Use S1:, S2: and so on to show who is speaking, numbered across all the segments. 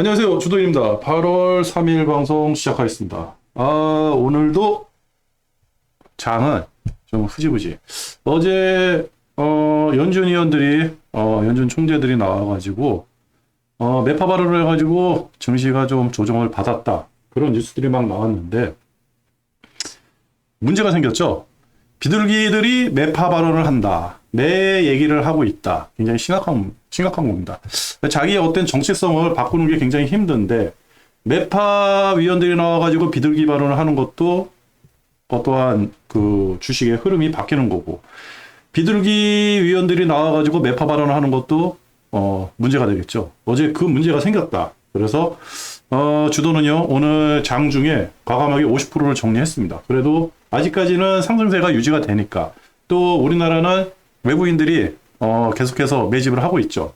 S1: 안녕하세요. 주도인입니다. 8월 3일 방송 시작하겠습니다. 아, 오늘도 장은 좀 흐지부지. 어제, 어, 연준 의원들이, 어, 연준 총재들이 나와가지고, 어, 매파 발언을 해가지고 증시가 좀 조정을 받았다. 그런 뉴스들이 막 나왔는데, 문제가 생겼죠? 비둘기들이 매파 발언을 한다. 내 얘기를 하고 있다. 굉장히 심각한, 심각한 겁니다. 자기의 어떤 정체성을 바꾸는 게 굉장히 힘든데, 매파 위원들이 나와가지고 비둘기 발언을 하는 것도 어떠한 그 주식의 흐름이 바뀌는 거고, 비둘기 위원들이 나와가지고 매파 발언을 하는 것도 어, 문제가 되겠죠. 어제 그 문제가 생겼다. 그래서 어, 주도는요, 오늘 장 중에 과감하게 50%를 정리했습니다. 그래도 아직까지는 상승세가 유지가 되니까 또 우리나라는 외부인들이 어, 계속해서 매집을 하고 있죠.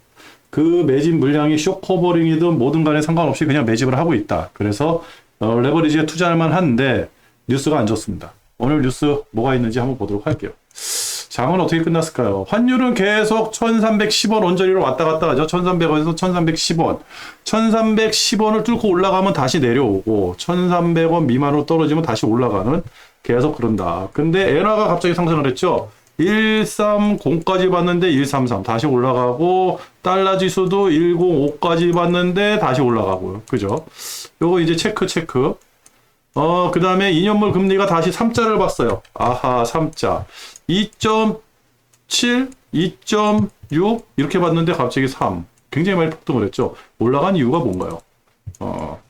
S1: 그 매집 물량이 쇼커버링이든 뭐든 간에 상관없이 그냥 매집을 하고 있다. 그래서 어, 레버리지에 투자할 만한데 뉴스가 안 좋습니다. 오늘 뉴스 뭐가 있는지 한번 보도록 할게요. 장은 어떻게 끝났을까요? 환율은 계속 1310원 원저리로 왔다 갔다 하죠. 1300원에서 1310원. 1310원을 뚫고 올라가면 다시 내려오고 1300원 미만으로 떨어지면 다시 올라가는 계속 그런다. 근데 엔화가 갑자기 상승을 했죠. 130까지 봤는데 133 다시 올라가고 달러 지수도 105까지 봤는데 다시 올라가고요. 그죠? 요거 이제 체크 체크. 어, 그 다음에 2년물 금리가 다시 3자를 봤어요. 아하, 3자. 2.7, 2.6 이렇게 봤는데 갑자기 3. 굉장히 많이 폭등을 했죠. 올라간 이유가 뭔가요? 어.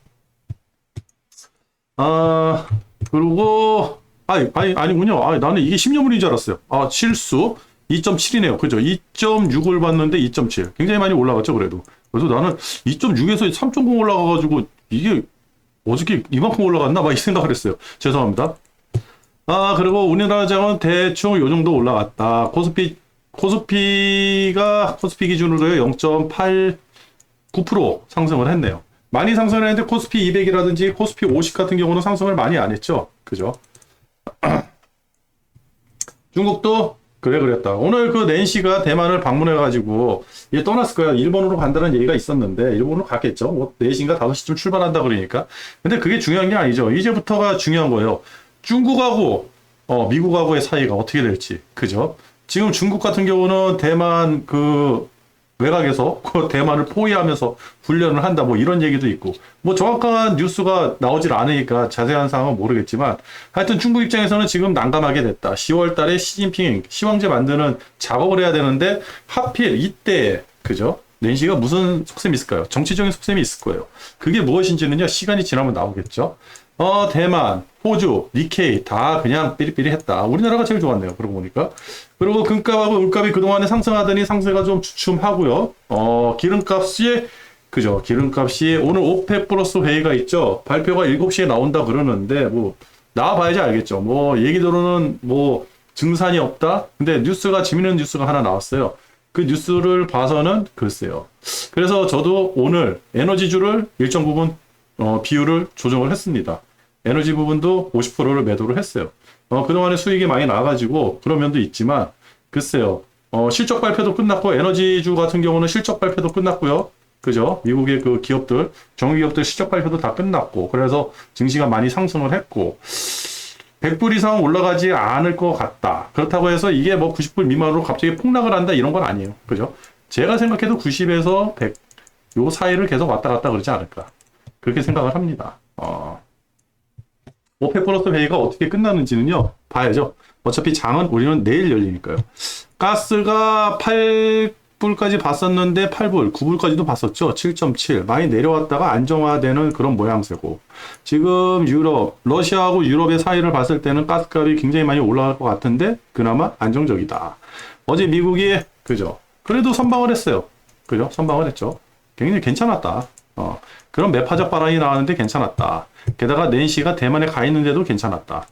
S1: 아, 그리고 아니, 아니, 아니군요. 아, 나는 이게 10년물인 줄 알았어요. 아, 실수. 2.7이네요. 그죠? 2.6을 봤는데 2.7. 굉장히 많이 올라갔죠, 그래도. 그래서 나는 2.6에서 3.0 올라가가지고 이게 어저께 이만큼 올라갔나? 막 이 생각을 했어요. 죄송합니다. 아, 그리고 우리나라 장은 대충 요 정도 올라갔다. 코스피, 코스피가, 코스피 기준으로 0.89% 상승을 했네요. 많이 상승을 했는데 코스피 200이라든지 코스피 50 같은 경우는 상승을 많이 안 했죠. 그죠? 중국도 그래 그랬다. 오늘 그 낸시가 대만을 방문해가지고 이제 떠났을 거야. 일본으로 간다는 얘기가 있었는데 일본으로 갔겠죠. 뭐 4시인가 5시쯤 출발한다 그러니까. 근데 그게 중요한 게 아니죠. 이제부터가 중요한 거예요. 중국하고 어, 미국하고의 사이가 어떻게 될지. 그죠? 지금 중국 같은 경우는 대만 그 외곽에서 그 대만을 포위하면서 훈련을 한다 뭐 이런 얘기도 있고 뭐 정확한 뉴스가 나오질 않으니까 자세한 상황은 모르겠지만 하여튼 중국 입장에서는 지금 난감하게 됐다. 10월 달에 시진핑 시황제 만드는 작업을 해야 되는데 하필 이때 그죠? 낸시가 무슨 속셈이 있을까요? 정치적인 속셈이 있을 거예요. 그게 무엇인지는요 시간이 지나면 나오겠죠. 어 대만, 호주, 니케이 다 그냥 삐리삐리했다. 우리나라가 제일 좋았네요. 그러고 보니까. 그리고 금값하고 물값이 그동안에 상승하더니 상세가 좀 주춤하고요. 어 기름값이 그죠. 기름값이 오늘 오페 플러스 회의가 있죠. 발표가 7시에 나온다 그러는데 뭐 나와봐야지 알겠죠. 뭐 얘기대로는 뭐 증산이 없다. 근데 뉴스가 재밌는 뉴스가 하나 나왔어요. 그 뉴스를 봐서는 글쎄요. 그래서 저도 오늘 에너지주를 일정 부분 어, 비율을 조정을 했습니다. 에너지 부분도 50%를 매도를 했어요. 어, 그동안에 수익이 많이 나가지고 그런 면도 있지만 글쎄요. 어, 실적 발표도 끝났고 에너지주 같은 경우는 실적 발표도 끝났고요. 그죠? 미국의 그 기업들, 정유기업들 실적 발표도 다 끝났고 그래서 증시가 많이 상승을 했고 100불 이상 올라가지 않을 것 같다. 그렇다고 해서 이게 뭐 90불 미만으로 갑자기 폭락을 한다 이런 건 아니에요. 그죠? 제가 생각해도 90에서 100, 요 사이를 계속 왔다 갔다 그러지 않을까. 그렇게 생각을 합니다. 어. 오페 플러스 회의가 어떻게 끝나는지는요, 봐야죠. 어차피 장은 우리는 내일 열리니까요. 가스가 8불까지 봤었는데 8불, 9불까지도 봤었죠. 7.7. 많이 내려왔다가 안정화되는 그런 모양새고. 지금 유럽, 러시아하고 유럽의 사이를 봤을 때는 가스값이 굉장히 많이 올라갈 것 같은데 그나마 안정적이다. 어제 미국이 그죠? 그래도 선방을 했어요. 그죠? 선방을 했죠. 굉장히 괜찮았다. 어, 그런 매파적 발언이 나왔는데 괜찮았다. 게다가 낸시가 대만에 가 있는데도 괜찮았다.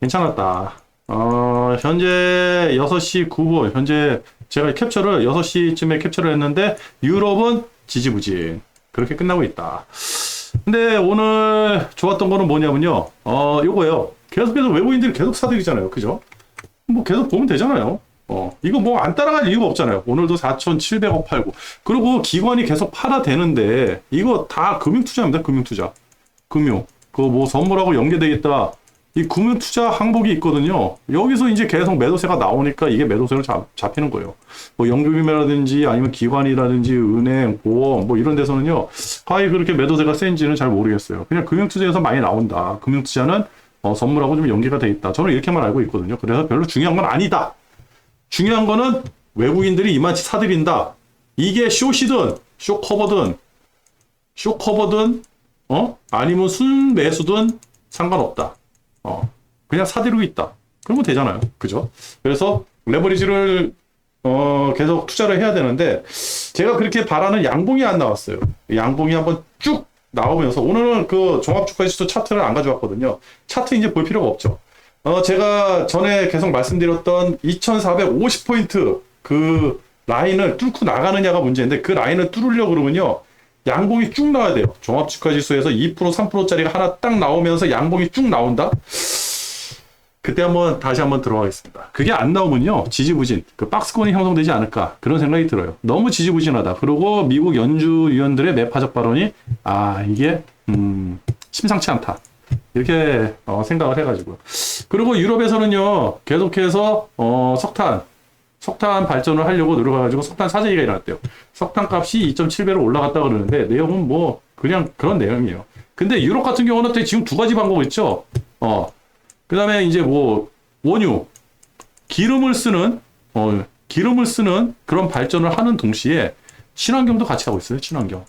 S1: 괜찮았다. 어, 현재 6시 9분, 현재 제가 캡처를 6시쯤에 캡처를 했는데 유럽은 지지부진. 그렇게 끝나고 있다. 근데 오늘 좋았던 거는 뭐냐면요. 어, 요거예요. 계속해서 외국인들이 계속 사들이잖아요. 그죠? 뭐 계속 보면 되잖아요. 어, 이거 뭐 안 따라갈 이유가 없잖아요. 오늘도 4,700억 팔고. 그리고 기관이 계속 팔아 되는데, 이거 다 금융투자입니다, 금융투자. 금융. 그뭐 선물하고 연계되겠다. 이 금융투자 항목이 있거든요. 여기서 이제 계속 매도세가 나오니까 이게 매도세로 잡, 잡히는 거예요. 뭐 연금이라든지 아니면 기관이라든지 은행, 보험 뭐 이런 데서는요. 과연 그렇게 매도세가 센지는 잘 모르겠어요. 그냥 금융투자에서 많이 나온다. 금융투자는 어, 선물하고 좀 연계가 돼 있다. 저는 이렇게만 알고 있거든요. 그래서 별로 중요한 건 아니다. 중요한 거는 외국인들이 이만치 사들인다. 이게 쇼시든 쇼커버든 쇼커버든 어 아니면 순 매수든 상관없다. 어 그냥 사들이고 있다. 그러면 되잖아요. 그죠? 그래서 레버리지를 어 계속 투자를 해야 되는데 제가 그렇게 바라는 양봉이 안 나왔어요. 양봉이 한번 쭉 나오면서 오늘은 그 종합 주가 지수 차트를 안 가져왔거든요. 차트 이제 볼 필요가 없죠. 어, 제가 전에 계속 말씀드렸던 2450포인트 그 라인을 뚫고 나가느냐가 문제인데 그 라인을 뚫으려고 그러면요. 양봉이 쭉 나와야 돼요. 종합주가지수에서 2% 3%짜리가 하나 딱 나오면서 양봉이 쭉 나온다? 그때 한번 다시 한번 들어가겠습니다. 그게 안 나오면요. 지지부진, 그 박스권이 형성되지 않을까 그런 생각이 들어요. 너무 지지부진하다. 그리고 미국 연주 위원들의 매파적 발언이 아 이게 음, 심상치 않다. 이렇게 어, 생각을 해가지고 그리고 유럽에서는요 계속해서 어, 석탄 석탄 발전을 하려고 노력해가지고 석탄 사재기가 일어났대요. 석탄 값이 2.7배로 올라갔다 그러는데 내용은 뭐 그냥 그런 내용이에요. 근데 유럽 같은 경우는 또 지금 두 가지 방법 있죠. 어, 그 다음에 이제 뭐 원유 기름을 쓰는 어, 기름을 쓰는 그런 발전을 하는 동시에 친환경도 같이 하고 있어요. 친환경.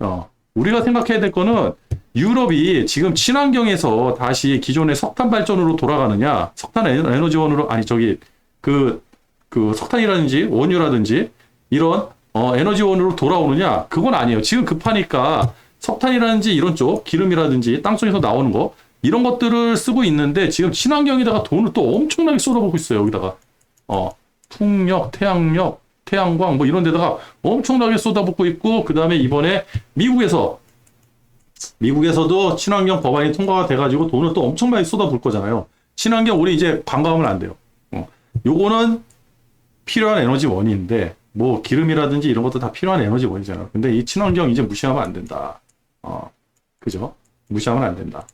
S1: 어, 우리가 생각해야 될 거는 유럽이 지금 친환경에서 다시 기존의 석탄 발전으로 돌아가느냐, 석탄 에너- 에너지원으로 아니 저기 그, 그 석탄이라든지 원유라든지 이런 어, 에너지원으로 돌아오느냐, 그건 아니에요. 지금 급하니까 석탄이라든지 이런 쪽 기름이라든지 땅속에서 나오는 거 이런 것들을 쓰고 있는데 지금 친환경에다가 돈을 또 엄청나게 쏟아붓고 있어요. 여기다가 어, 풍력, 태양력, 태양광 뭐 이런 데다가 엄청나게 쏟아붓고 있고 그 다음에 이번에 미국에서 미국에서도 친환경 법안이 통과가 돼가지고 돈을 또 엄청 많이 쏟아부을 거잖아요. 친환경 우리 이제 관광하면 안 돼요. 어. 요거는 필요한 에너지원인데 뭐 기름이라든지 이런 것도 다 필요한 에너지원이잖아요. 근데 이 친환경 이제 무시하면 안 된다. 어, 그죠? 무시하면 안 된다.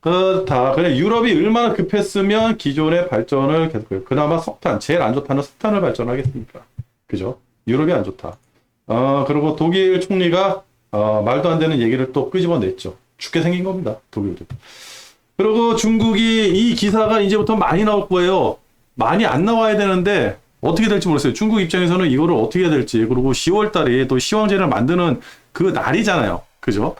S1: 그다 그냥 유럽이 얼마나 급했으면 기존의 발전을 계속 그나마 석탄 제일 안 좋다는 석탄을 발전하겠습니까? 그죠? 유럽이 안 좋다. 어 그리고 독일 총리가 어, 말도 안 되는 얘기를 또 끄집어냈죠. 죽게 생긴 겁니다. 독일도. 그리고 중국이 이 기사가 이제부터 많이 나올 거예요. 많이 안 나와야 되는데 어떻게 될지 모르겠어요. 중국 입장에서는 이거를 어떻게 해야 될지. 그리고 10월 달에 또 시황제를 만드는 그 날이잖아요. 그죠?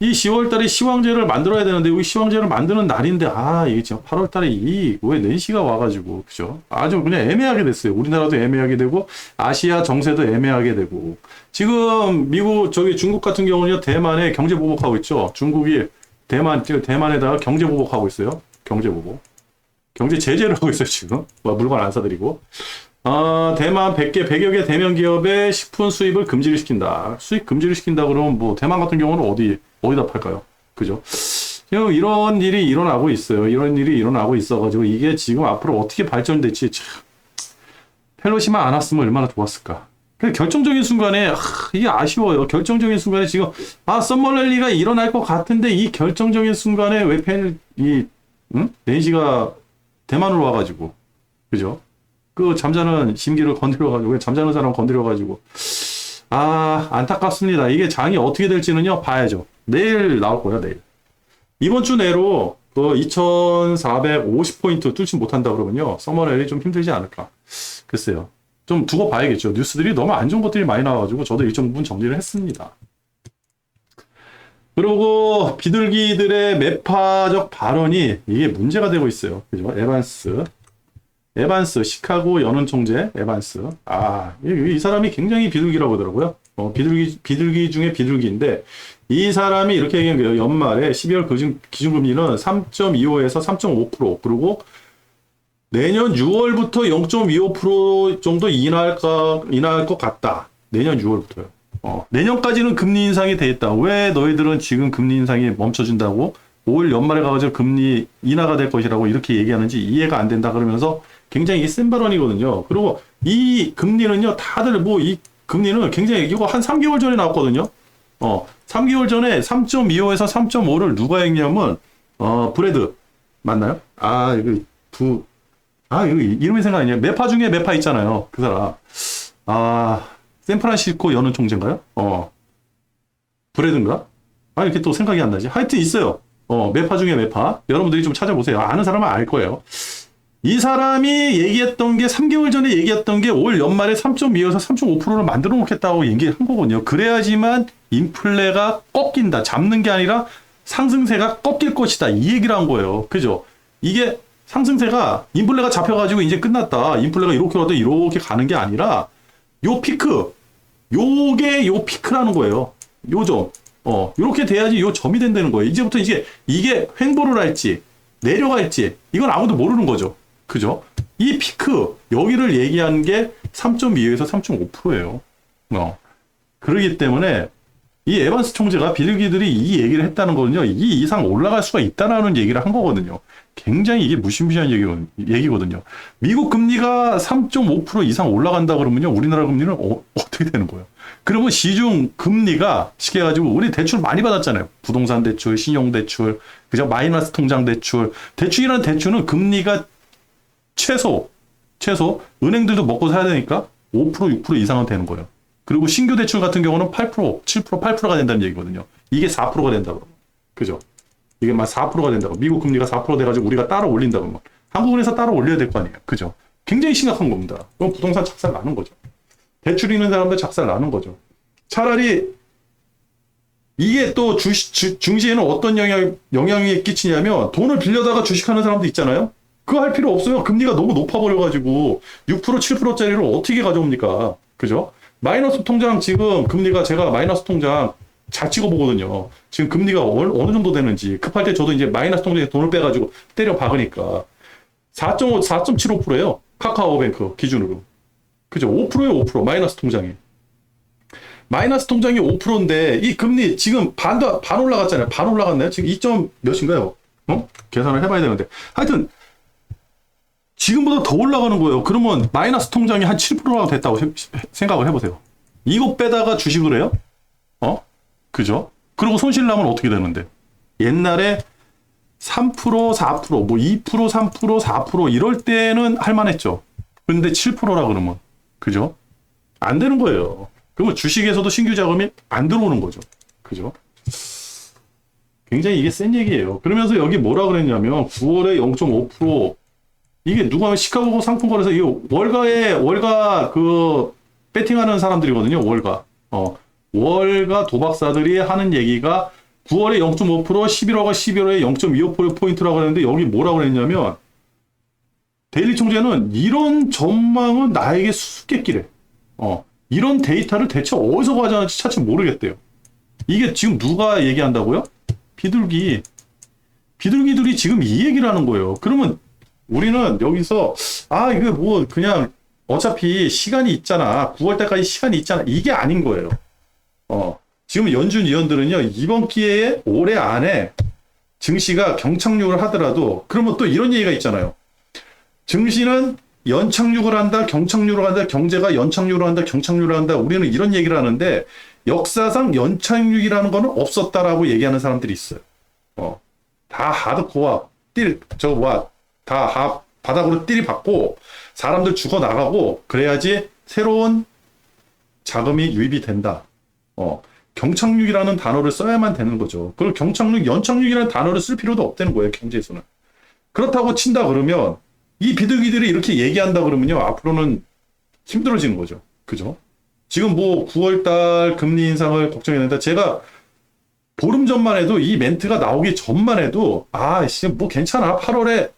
S1: 이 10월 달에 시황제를 만들어야 되는데 여기 시황제를 만드는 날인데 아 이게 지금 8월 달에 이 왜 낸시가 와가지고 그죠? 아주 그냥 애매하게 됐어요. 우리나라도 애매하게 되고 아시아 정세도 애매하게 되고 지금 미국 저기 중국 같은 경우는요 대만에 경제 보복하고 있죠. 중국이 대만 지금 대만에다가 경제 보복하고 있어요. 경제 보복. 경제 제재를 하고 있어요 지금. 뭐 물건 안 사드리고. 아, 대만 100개, 100여 개 대면 기업의 식품 수입을 금지를 시킨다. 수입 금지를 시킨다 그러면 뭐 대만 같은 경우는 어디 어디다 팔까요? 그죠? 이런 일이 일어나고 있어요. 이런 일이 일어나고 있어가지고 이게 지금 앞으로 어떻게 발전될지 참 펠로시만 안 왔으면 얼마나 좋았을까. 그 결정적인 순간에 아, 이게 아쉬워요. 결정적인 순간에 지금 아 썸머랠리가 일어날 것 같은데 이 결정적인 순간에 왜펜이 응? 낸시가 대만으로 와가지고 그죠? 그 잠자는 심기를 건드려가지고 잠자는 사람 건드려가지고 아 안타깝습니다. 이게 장이 어떻게 될지는요 봐야죠. 내일 나올 거예요 내일. 이번 주 내로 그 2,450포인트 뚫지 못한다 그러면요 서머렐이 좀 힘들지 않을까. 글쎄요. 좀 두고 봐야겠죠. 뉴스들이 너무 안 좋은 것들이 많이 나와가지고 저도 일정 부분 정리를 했습니다. 그리고 비둘기들의 매파적 발언이 이게 문제가 되고 있어요. 그죠? 에반스. 에반스, 시카고 연은 총재 에반스. 아, 이, 이 사람이 굉장히 비둘기라고 하더라고요. 어, 비둘기, 비둘기 중에 비둘기인데, 이 사람이 이렇게 얘기한 거예요. 연말에 12월 기준, 기준금리는 3.25에서 3.5%, 그리고 내년 6월부터 0.25% 정도 인하할까, 인하할 것 같다. 내년 6월부터요. 어, 내년까지는 금리 인상이 돼 있다. 왜 너희들은 지금 금리 인상이 멈춰진다고 올 연말에 가가지고 금리 인하가 될 것이라고 이렇게 얘기하는지 이해가 안 된다 그러면서 굉장히 센 발언이거든요. 그리고 이 금리는요, 다들 뭐 이 금리는 굉장히 이거 한 3개월 전에 나왔거든요. 어, 3개월 전에 3.25에서 3.5를 누가 했냐면 어, 브레드 맞나요? 아, 이거 두 아, 이거 이름이 생각 안 나요. 메파 중에 메파 있잖아요. 그 사람. 아, 샌프란시스코 연은 총재인가요? 어. 브레드인가? 아, 이렇게 또 생각이 안 나지. 하여튼 있어요. 어, 메파 중에 메파. 여러분들이 좀 찾아보세요. 아는 사람은 알 거예요. 이 사람이 얘기했던 게 3개월 전에 얘기했던 게 올 연말에 3.2에서 3.5%를 만들어 놓겠다고 얘기한 거거든요. 그래야지만 인플레가 꺾인다. 잡는 게 아니라 상승세가 꺾일 것이다. 이 얘기를 한 거예요. 그죠? 이게 상승세가 인플레가 잡혀가지고 이제 끝났다. 인플레가 이렇게 와도 이렇게 가는 게 아니라 요 피크, 요게 요 피크라는 거예요. 요 점. 어, 요렇게 돼야지 요 점이 된다는 거예요. 이제부터 이제 이게 횡보를 할지 내려갈지 이건 아무도 모르는 거죠. 그죠? 이 피크 여기를 얘기한 게 3.2에서 3.5%예요. 어. 그러기 때문에 이 에반스 총재가 비둘기들이 이 얘기를 했다는 거는요, 이 이상 올라갈 수가 있다라는 얘기를 한 거거든요. 굉장히 이게 무시무시한 얘기거든- 얘기거든요. 미국 금리가 3.5% 이상 올라간다 그러면요, 우리나라 금리는 어, 떻게 되는 거예요? 그러면 시중 금리가 쉽게 해가지고 우리 대출 많이 받았잖아요. 부동산 대출, 신용 대출, 그죠? 마이너스 통장 대출. 대출이라는 대출은 금리가 최소, 최소, 은행들도 먹고 사야 되니까 5%, 6% 이상은 되는 거예요. 그리고 신규 대출 같은 경우는 8%, 7%, 8%가 된다는 얘기거든요. 이게 4%가 된다고. 그죠? 이게 막 4%가 된다고. 미국 금리가 4% 돼가지고 우리가 따라 올린다고. 막. 한국은에서 따라 올려야 될 거 아니에요. 그죠? 굉장히 심각한 겁니다. 그럼 부동산 착살 나는 거죠. 대출 있는 사람들 작살 나는 거죠. 차라리 이게 또 주식, 주, 증시에는 어떤 영향, 영향이 끼치냐면 돈을 빌려다가 주식하는 사람도 있잖아요. 그거 할 필요 없어요. 금리가 너무 높아버려가지고 6% 7%짜리를 어떻게 가져옵니까? 그죠? 마이너스 통장 지금 금리가 제가 마이너스 통장 잘 찍어보거든요. 지금 금리가 어느, 정도 되는지 급할 때 저도 이제 마이너스 통장에 돈을 빼가지고 때려 박으니까 4.5, 4.75%예요. 카카오뱅크 기준으로. 그죠? 5%예요, 5%. 마이너스 통장이. 마이너스 통장이 5%인데 이 금리 지금 반도 반 올라갔잖아요. 반 올라갔나요? 지금 2점 몇인가요? 어? 계산을 해봐야 되는데. 하여튼 지금보다 더 올라가는 거예요. 그러면 마이너스 통장이 한 7%가 됐다고 세- 생각을 해보세요. 이거 빼다가 주식을 해요? 어? 그죠? 그리고 손실 나면 어떻게 되는데? 옛날에 3%, 4%, 뭐 2%, 3%, 4% 이럴 때는 할만했죠. 근데 7%라 그러면 그죠? 안 되는 거예요. 그러면 주식에서도 신규 자금이 안 들어오는 거죠. 그죠? 굉장히 이게 센 얘기예요. 그러면서 여기 뭐라 그랬냐면 9월에 0.5% 이게 누가 시카고 상품거래에서 이 월가에 월가 그 배팅하는 사람들이거든요. 월가. 어. 월가 도박사들이 하는 얘기가 9월에 0.5%, 11월과 12월에 0.25%포인트라고 그랬는데 여기 뭐라고 그랬냐면 데일리 총재는 이런 전망은 나에게 수수께끼래. 어. 이런 데이터를 대체 어디서 가져왔는지 차차 모르겠대요. 이게 지금 누가 얘기한다고요? 비둘기. 비둘기들이 지금 이 얘기를 하는 거예요. 그러면 우리는 여기서 아 이거 뭐 그냥 어차피 시간이 있잖아. 9월 달까지 시간이 있잖아. 이게 아닌 거예요. 어 지금 연준 위원들은요 이번 기회에 올해 안에 증시가 경착륙을 하더라도 그러면 또 이런 얘기가 있잖아요. 증시는 연착륙을 한다 경착륙을 한다 경제가 연착륙을 한다 경착륙을 한다. 우리는 이런 얘기를 하는데 역사상 연착륙이라는 거는 없었다라고 얘기하는 사람들이 있어요. 어 다 하드코어 띨저 뭐야 다 하- 바닥으로 띠리 받고 사람들 죽어 나가고 그래야지 새로운 자금이 유입이 된다. 어, 경착륙이라는 단어를 써야만 되는 거죠. 그리고 경착륙, 연착륙이라는 단어를 쓸 필요도 없다는 거예요, 경제에서는. 그렇다고 친다 그러면 이 비둘기들이 이렇게 얘기한다 그러면요, 앞으로는 힘들어지는 거죠. 그죠? 지금 뭐 9월달 금리 인상을 걱정했는데 제가 보름 전만 해도 이 멘트가 나오기 전만 해도 아, 씨, 뭐 괜찮아. 8월에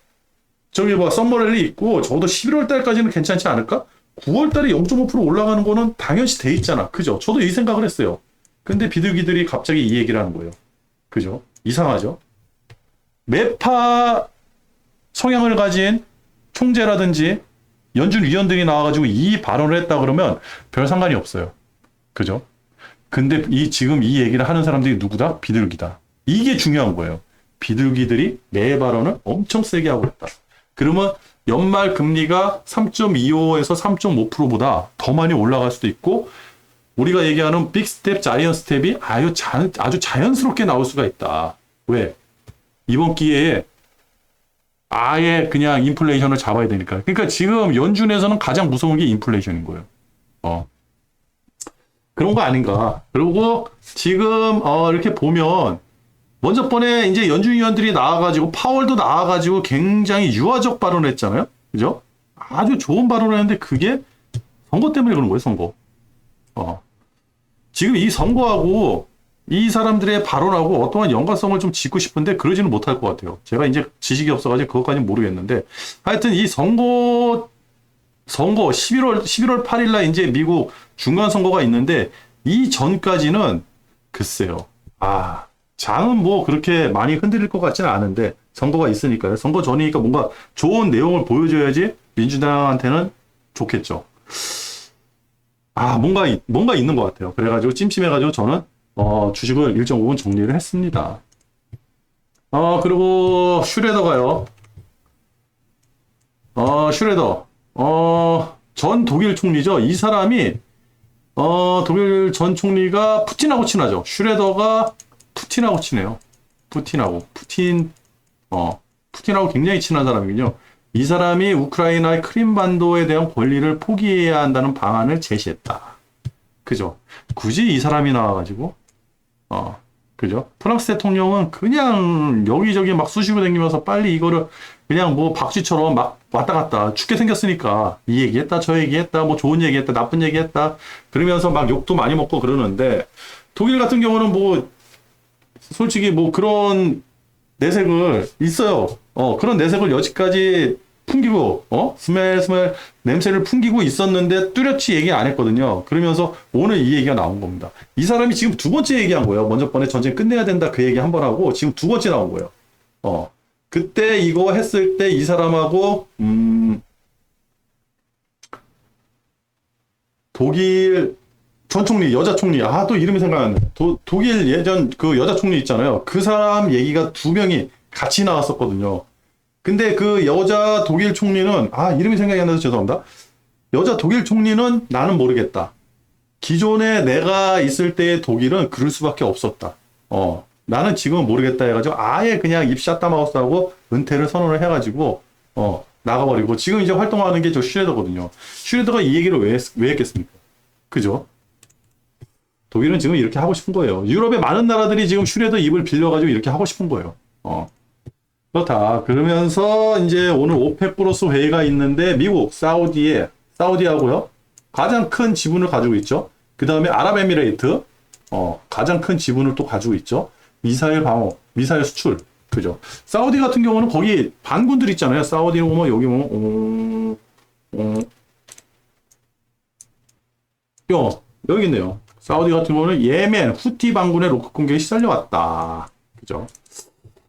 S1: 저기 뭐 썸머랠리 있고 적어도 11월 달까지는 괜찮지 않을까? 9월 달에 0.5% 올라가는 거는 당연시 돼 있잖아. 그죠? 저도 이 생각을 했어요. 근데 비둘기들이 갑자기 이 얘기를 하는 거예요. 그죠? 이상하죠? 매파 성향을 가진 총재라든지 연준 위원들이 나와가지고 이 발언을 했다 그러면 별 상관이 없어요. 그죠? 근데 이 지금 이 얘기를 하는 사람들이 누구다? 비둘기다. 이게 중요한 거예요. 비둘기들이 내 발언을 엄청 세게 하고 있다. 그러면 연말 금리가 3.25에서 3.5%보다 더 많이 올라갈 수도 있고 우리가 얘기하는 빅 스텝, 자이언 스텝이 아주, 자, 아주 자연스럽게 나올 수가 있다. 왜? 이번 기회에 아예 그냥 인플레이션을 잡아야 되니까. 그러니까 지금 연준에서는 가장 무서운 게 인플레이션인 거예요. 어. 그런 거 아닌가. 그리고 지금 어 이렇게 보면 먼저 번에 이제 연준 위원들이 나와가지고 파월도 나와가지고 굉장히 유화적 발언을 했잖아요. 그죠? 아주 좋은 발언을 했는데 그게 선거 때문에 그런 거예요, 선거. 어. 지금 이 선거하고 이 사람들의 발언하고 어떠한 연관성을 좀 짚고 싶은데 그러지는 못할 것 같아요. 제가 이제 지식이 없어가지고 그것까지는 모르겠는데 하여튼 이 선거 선거 11월 11월 8일 날 이제 미국 중간 선거가 있는데 이 전까지는 글쎄요. 아, 장은 뭐 그렇게 많이 흔들릴 것 같지는 않은데 선거가 있으니까요. 선거 전이니까 뭔가 좋은 내용을 보여줘야지 민주당한테는 좋겠죠. 아, 뭔가 이- 뭔가 있는 것 같아요. 그래가지고 찜찜해가지고 저는 어, 주식을 1.5분 정리를 했습니다. 어, 그리고 슈레더가요. 어, 슈레더. 어, 전 독일 총리죠. 이 사람이 어, 독일 전 총리가 푸틴하고 친하죠. 슈레더가 푸틴하고 친해요. 푸틴하고. 푸틴, 어, 푸틴하고 굉장히 친한 사람이군요. 이 사람이 우크라이나의 크림반도에 대한 권리를 포기해야 한다는 방안을 제시했다. 그죠? 굳이 이 사람이 나와가지고, 어, 그죠? 프랑스 대통령은 그냥 여기저기 막 쑤시고 다니면서 빨리 이거를 그냥 뭐 박쥐처럼 막 왔다 갔다 죽게 생겼으니까 이 얘기했다 저 얘기했다 뭐 좋은 얘기했다 나쁜 얘기했다 그러면서 막 욕도 많이 먹고 그러는데 독일 같은 경우는 뭐 솔직히 뭐 그런 내색을 있어요. 어 그런 내색을 여지까지 풍기고 어 스멜 스멜 냄새를 풍기고 있었는데 뚜렷이 얘기 안 했거든요. 그러면서 오늘 이 얘기가 나온 겁니다. 이 사람이 지금 두 번째 얘기한 거예요. 먼저 번에 전쟁 끝내야 된다 그 얘기 한 번 하고 지금 두 번째 나온 거예요. 어 그때 이거 했을 때 이 사람하고 음 독일 전 총리, 여자 총리, 아, 또 이름이 생각 안 나. 도, 독일 예전 그 여자 총리 있잖아요. 그 사람 얘기가 두 명이 같이 나왔었거든요. 근데 그 여자 독일 총리는, 아, 이름이 생각이 안 나서 죄송합니다. 여자 독일 총리는 나는 모르겠다. 기존에 내가 있을 때의 독일은 그럴 수밖에 없었다. 어, 나는 지금은 모르겠다 해가지고 아예 그냥 입 샷다마우스하고 은퇴를 선언을 해가지고, 어, 나가버리고 지금 이제 활동하는 게 저 슈레더거든요. 슈레더가 이 얘기를 왜, 했, 왜 했겠습니까? 그죠? 독일은 지금 이렇게 하고 싶은 거예요. 유럽의 많은 나라들이 지금 슈레더 입을 빌려가지고 이렇게 하고 싶은 거예요. 어. 그렇다. 그러면서 이제 오늘 오펙 플러스 회의가 있는데 미국, 사우디에, 사우디하고요. 가장 큰 지분을 가지고 있죠. 그 다음에 아랍에미레이트, 어, 가장 큰 지분을 또 가지고 있죠. 미사일 방어, 미사일 수출. 그죠. 사우디 같은 경우는 거기 반군들 있잖아요. 사우디 보면 여기 보면, 음, 음, 요, 여기 있네요. 사우디 같은 경우는 예멘, 후티 반군의 로켓 공격에 시달려 왔다. 그죠?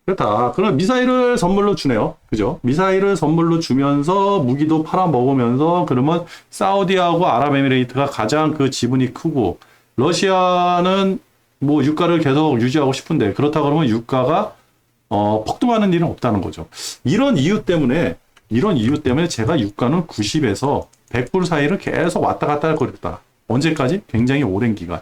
S1: 그렇다. 그럼 미사일을 선물로 주네요. 그죠? 미사일을 선물로 주면서 무기도 팔아 먹으면서 그러면 사우디하고 아랍에미레이트가 가장 그 지분이 크고 러시아는 뭐 유가를 계속 유지하고 싶은데 그렇다 그러면 유가가 어, 폭등하는 일은 없다는 거죠. 이런 이유 때문에 이런 이유 때문에 제가 유가는 90에서 100불 사이를 계속 왔다 갔다 할 거랬다. 언제까지? 굉장히 오랜 기간.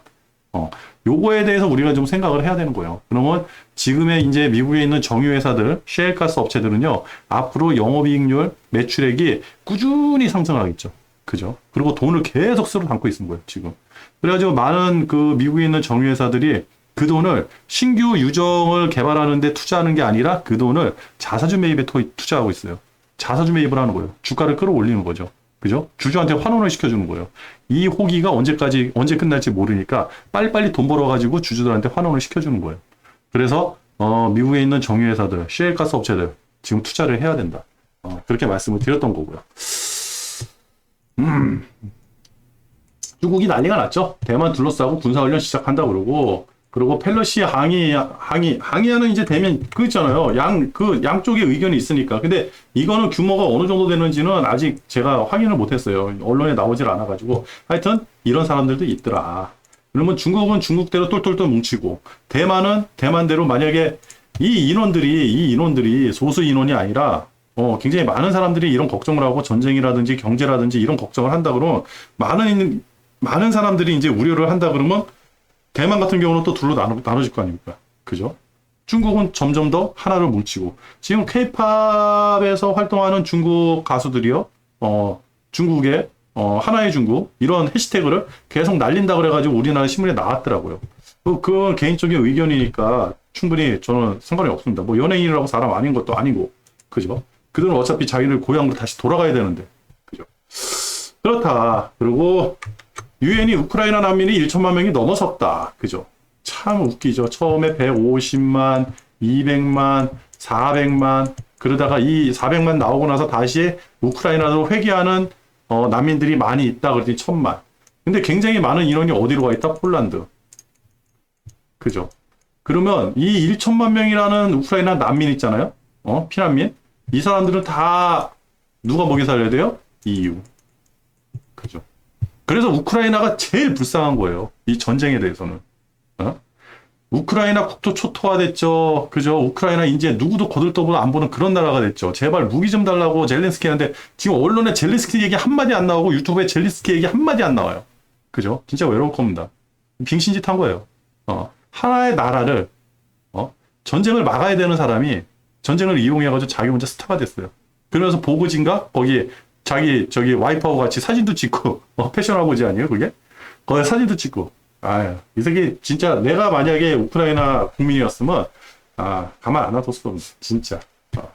S1: 어, 요거에 대해서 우리가 좀 생각을 해야 되는 거예요. 그러면 지금의 이제 미국에 있는 정유회사들, 셰일가스 업체들은요, 앞으로 영업이익률, 매출액이 꾸준히 상승하겠죠. 그죠? 그리고 돈을 계속 쓸어 담고 있는 거예요, 지금. 그래가지고 많은 그 미국에 있는 정유회사들이 그 돈을 신규 유정을 개발하는데 투자하는 게 아니라 그 돈을 자사주 매입에 토- 투자하고 있어요. 자사주 매입을 하는 거예요. 주가를 끌어올리는 거죠. 그죠? 주주한테 환원을 시켜주는 거예요. 이 호기가 언제까지, 언제 끝날지 모르니까 빨리빨리 돈 벌어가지고 주주들한테 환원을 시켜주는 거예요. 그래서, 어, 미국에 있는 정유회사들, 셰일가스 업체들, 지금 투자를 해야 된다. 어, 그렇게 말씀을 드렸던 거고요. 음. 중국이 난리가 났죠. 대만 둘러싸고 군사훈련 시작한다 그러고, 그리고 펠러시 항의, 항의, 항의하는 이제 대면, 그 있잖아요. 양, 그 양쪽의 의견이 있으니까. 근데 이거는 규모가 어느 정도 되는지는 아직 제가 확인을 못 했어요. 언론에 나오질 않아 가지고. 하여튼, 이런 사람들도 있더라. 그러면 중국은 중국대로 똘똘똘 뭉치고, 대만은 대만대로 만약에 이 인원들이, 이 인원들이 소수 인원이 아니라, 어, 굉장히 많은 사람들이 이런 걱정을 하고 전쟁이라든지 경제라든지 이런 걱정을 한다 그러면 많은 많은 사람들이 이제 우려를 한다 그러면 대만 같은 경우는 또 둘로 나눠, 나눠질 거 아닙니까? 그죠? 중국은 점점 더 하나를 뭉치고 지금 케이팝에서 활동하는 중국 가수들이요. 어, 중국의 어, 하나의 중국 이런 해시태그를 계속 날린다 그래가지고 우리나라 신문에 나왔더라고요. 그, 그건 개인적인 의견이니까 충분히 저는 상관이 없습니다. 뭐 연예인이라고 사람 아닌 것도 아니고, 그죠? 그들은 어차피 자기들 고향으로 다시 돌아가야 되는데, 그죠? 그렇다. 그리고 유엔이 우크라이나 난민이 1천만 명이 넘어섰다. 그죠? 참 웃기죠. 처음에 150만, 200만, 400만, 그러다가 이 400만 나오고 나서 다시 우크라이나로 회귀하는 어, 난민들이 많이 있다 그랬더니 천만. 근데 굉장히 많은 인원이 어디로 가 있다? 폴란드. 그죠? 그러면 이 1천만 명이라는 우크라이나 난민 있잖아요. 어? 피난민. 이 사람들은 다 누가 먹여 살려야 돼요? EU. 그죠? 그래서 우크라이나가 제일 불쌍한 거예요. 이 전쟁에 대해서는. 어? 우크라이나 국토 초토화됐죠. 그죠? 우크라이나 이제 누구도 거들떠보도 안 보는 그런 나라가 됐죠. 제발 무기 좀 달라고 젤렌스키 하는데 지금 언론에 젤렌스키 얘기 한마디 안 나오고 유튜브에 젤렌스키 얘기 한마디 안 나와요. 그죠? 진짜 외로울 겁니다. 빙신짓 한 거예요. 어. 하나의 나라를 어? 전쟁을 막아야 되는 사람이 전쟁을 이용해가지고 자기 혼자 스타가 됐어요. 그러면서 보고진가 거기 자기 저기 와이프하고 같이 사진도 찍고 어, 패션아버지 아니에요 그게? 거기 사진도 찍고. 아유 이 새끼 진짜 내가 만약에 우크라이나 국민이었으면 아 가만 안 놔뒀어 진짜. 어.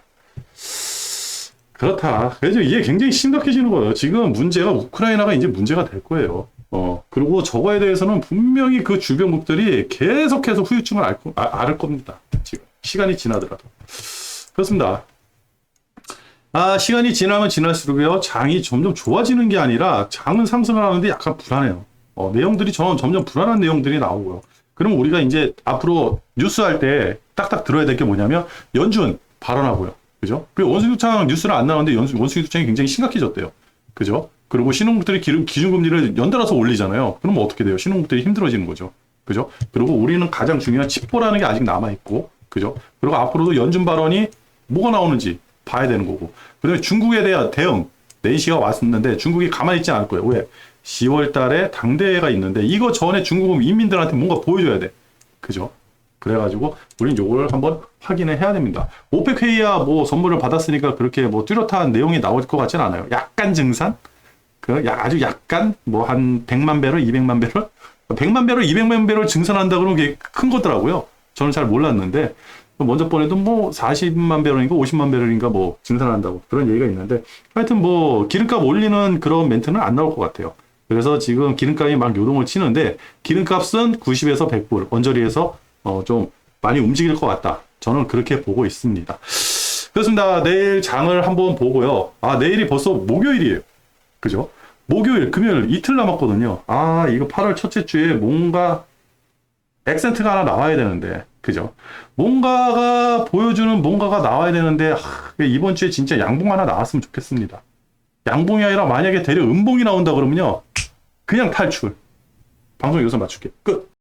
S1: 그렇다. 그래서 이게 굉장히 심각해지는 거예요. 지금 문제가 우크라이나가 이제 문제가 될 거예요. 어 그리고 저거에 대해서는 분명히 그 주변국들이 계속해서 후유증을 알, 거- 아, 앓을 겁니다 지금. 시간이 지나더라도. 그렇습니다 아, 시간이 지나면 지날수록요, 장이 점점 좋아지는 게 아니라 장은 상승을 하는데 약간 불안해요. 어, 내용들이 저는 점점 불안한 내용들이 나오고요. 그럼 우리가 이제 앞으로 뉴스 할 때 딱딱 들어야 될 게 뭐냐면, 연준 발언하고요. 그죠? 그리고 원수기두창 뉴스는 안 나오는데 연수, 원수기두창이 굉장히 심각해졌대요. 그죠? 그리고 신흥국들이 기준, 기준금리를 연달아서 올리잖아요. 그러면 어떻게 돼요? 신흥국들이 힘들어지는 거죠. 그죠? 그리고 우리는 가장 중요한 칩보라는 게 아직 남아있고, 그죠? 그리고 앞으로도 연준 발언이 뭐가 나오는지 봐야 되는 거고. 그다음에 중국에 대한 대응 낸시가 왔었는데 중국이 가만히 있지 않을 거예요. 왜? 10월 달에 당대회가 있는데 이거 전에 중국은 인민들한테 뭔가 보여줘야 돼. 그죠? 그래가지고 우린 요걸 한번 확인을 해야 됩니다. 오펙 회의야 뭐 선물을 받았으니까 그렇게 뭐 뚜렷한 내용이 나올 것 같지는 않아요. 약간 증산? 그 야- 아주 약간 뭐 한 100만 배럴, 200만 배럴? 100만 배럴, 200만 배럴 증산한다 그러면 그게 큰 거더라고요. 저는 잘 몰랐는데 먼저 번에도 뭐 40만 배럴인가 50만 배럴인가 뭐 증산한다고 그런 얘기가 있는데 하여튼 뭐 기름값 올리는 그런 멘트는 안 나올 것 같아요. 그래서 지금 기름값이 막 요동을 치는데 기름값은 90에서 100불 언저리에서 어 좀 많이 움직일 것 같다. 저는 그렇게 보고 있습니다. 그렇습니다. 내일 장을 한번 보고요. 아 내일이 벌써 목요일이에요. 그죠? 목요일, 금요일 이틀 남았거든요. 아 이거 8월 첫째 주에 뭔가 액센트가 하나 나와야 되는데, 그죠? 뭔가가 보여주는 뭔가가 나와야 되는데, 하, 이번 주에 진짜 양봉 하나 나왔으면 좋겠습니다. 양봉이 아니라 만약에 대려 음봉이 나온다 그러면요, 그냥 탈출. 방송 여기서 마칠게요. 끝.